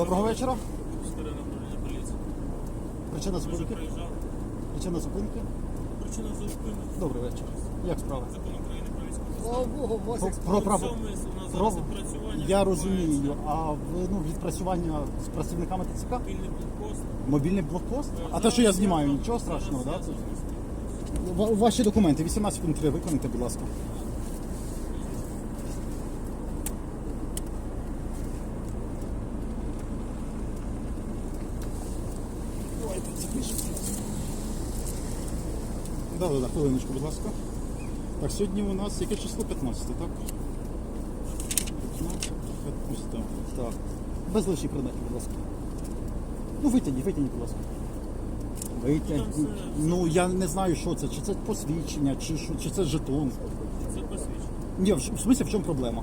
Доброго вечора. Скоре направлення поліції. Причина вже зупинки. проїжджали. Причина зупинки. Причина зупинки. Добрий вечір. Як справа? Закон України про військову Слава Богу, вас Про, про право. У нас відпрацювання Я розумію. А ви ну відпрацювання з працівниками ТЦК? Спільний блокпост. Мобільний блокпост? А те, що я знімаю, нічого страшного, да? Ва- Ваші документи, 18 пункт 3, виконайте, будь ласка. Давайте запишемо. Да, да, да, хвилиночку, будь ласка. Так, сьогодні у нас яке число? 15, так? 15, 15, так. Без лишніх предметів, будь ласка. Ну, витягніть, витягніть, будь ласка. Витягніть. Ну, там все- Ну, я не знаю, що це. Чи це посвідчення, чи, що, чи це жетон. Це посвідчення. Ні, в, в смысле, в чому проблема?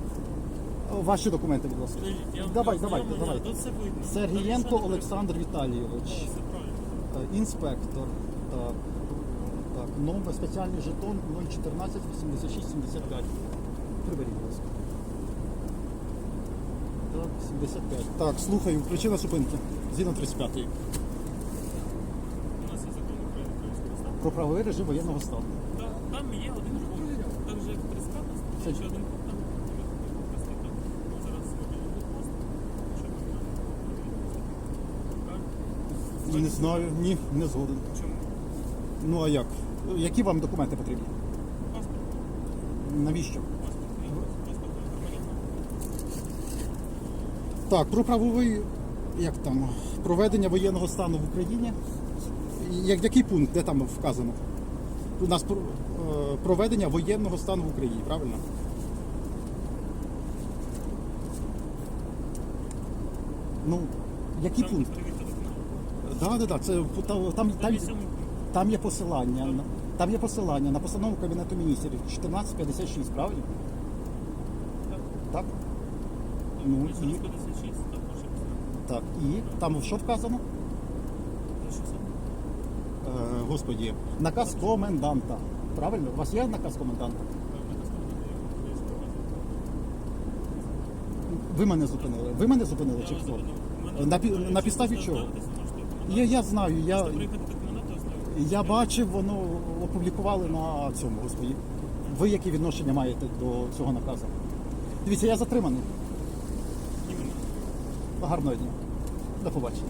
Ваші документи, будь ласка. Я Давай. Тут все видно. Сергієнко Олександр Віталійович, Е, інспектор. Так, так, номер спеціальний жетон 014 86 75. Приберіть, будь ласка. Так, 75. Так, слухаю, причина зупинки. Згідно 35 У нас є закон України про військовий стан. Про правовий режим воєнного стану. Та- Там є один пункт. Так же 35 Це- ще один пункт. Там просто там. Ну, зараз мобільний блокпост. Що ми маємо? Не знаю, ні, не згоден. Чому? Ну а як? Які вам документи потрібні? Паспорт. Навіщо? Паспорт. Ні, Паспорт громадянина. Так, про правовий, як там, проведення воєнного стану в Україні. Як, який пункт, де там вказано? У нас про- е, проведення воєнного стану в Україні, правильно? Ну, який Там пункт? перевірка. Так, так, так, це там, там, Там там, є посилання. на- Там є посилання на постанову Кабінету міністрів 1456, правильно? Так. Так? Ну, і, 56, так, і там що вказано? За що саме? Е, господі, наказ коменданта. Правильно? У вас є наказ коменданта? Певна Ви мене зупинили. Ви мене зупинили чи хто? На пі- на підставі чого? Я, я знаю, я, я бачив, воно опублікували на цьому, господі. Ви які відношення маєте до цього наказу? Дивіться, я затриманий. Гарного дня. До побачення.